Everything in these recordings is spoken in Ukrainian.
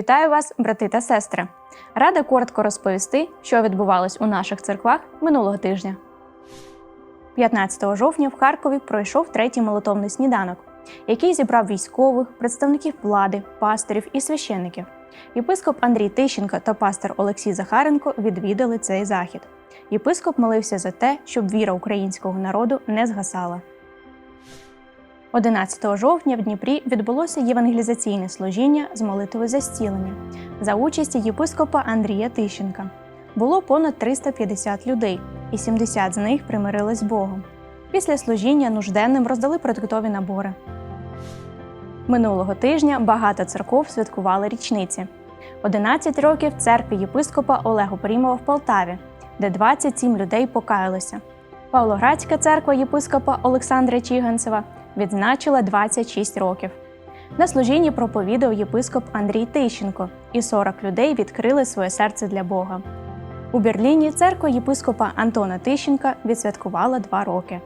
Вітаю вас, брати та сестри! Рада коротко розповісти, що відбувалось у наших церквах минулого тижня. 15 жовтня в Харкові пройшов третій молитовний сніданок, який зібрав військових, представників влади, пасторів і священників. Єпископ Андрій Тищенко та пастор Олексій Захаренко відвідали цей захід. Єпископ молився за те, щоб віра українського народу не згасала. 11 жовтня в Дніпрі відбулося євангелізаційне служіння з молитви за зцілення за участі єпископа Андрія Тищенка. Було понад 350 людей, і 70 з них примирились з Богом. Після служіння нужденним роздали продуктові набори. Минулого тижня багато церков святкували річниці. 11 років церкві єпископа Олега Порімова в Полтаві, де 27 людей покаялися. Павлоградська церква єпископа Олександра Чіганцева відзначила 26 років. На служінні проповідав єпископ Андрій Тищенко, і 40 людей відкрили своє серце для Бога. У Берліні церква єпископа Антона Тищенка відсвяткувала два роки.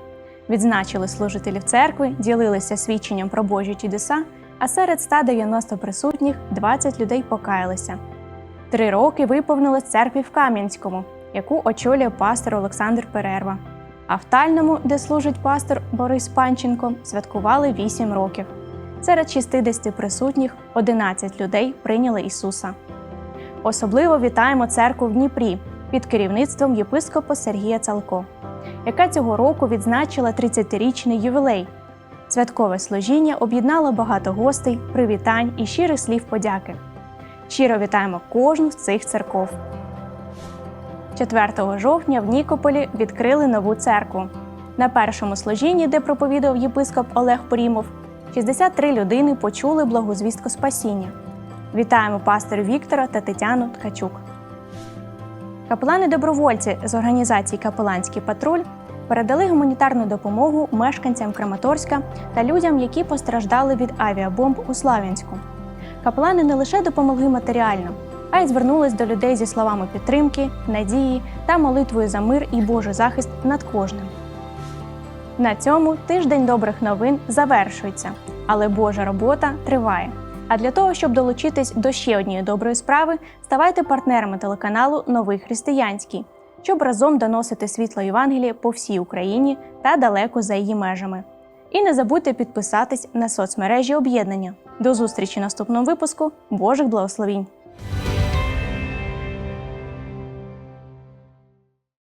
Відзначили служителів церкви, ділилися свідченням про Божі чудеса, а серед 190 присутніх 20 людей покаялися. Три роки виповнилось церкві в Кам'янському, яку очолює пастор Олександр Перерва. А в Тальному, де служить пастор Борис Панченко, святкували 8 років. Серед 60 присутніх 11 людей прийняли Ісуса. Особливо вітаємо церкву в Дніпрі під керівництвом єпископа Сергія Цалко, яка цього року відзначила 30-річний ювілей. Святкове служіння об'єднало багато гостей, привітань і щирих слів подяки. Щиро вітаємо кожну з цих церков. 4 жовтня в Нікополі відкрили нову церкву. На першому служінні, де проповідав єпископ Олег Порімов, 63 людини почули благозвістку спасіння. Вітаємо пасторів Віктора та Тетяну Ткачук. Капелани-добровольці з організації Капеланський патруль передали гуманітарну допомогу мешканцям Краматорська та людям, які постраждали від авіабомб у Славянську. Капелани не лише допомогли матеріально, а й звернулись до людей зі словами підтримки, надії та молитвою за мир і Божий захист над кожним. На цьому тиждень добрих новин завершується, але Божа робота триває. А для того, щоб долучитись до ще однієї доброї справи, ставайте партнерами телеканалу Новий Християнський, щоб разом доносити світло Євангелія по всій Україні та далеко за її межами. І не забудьте підписатись на соцмережі об'єднання. До зустрічі в наступному випуску. Божих благословінь!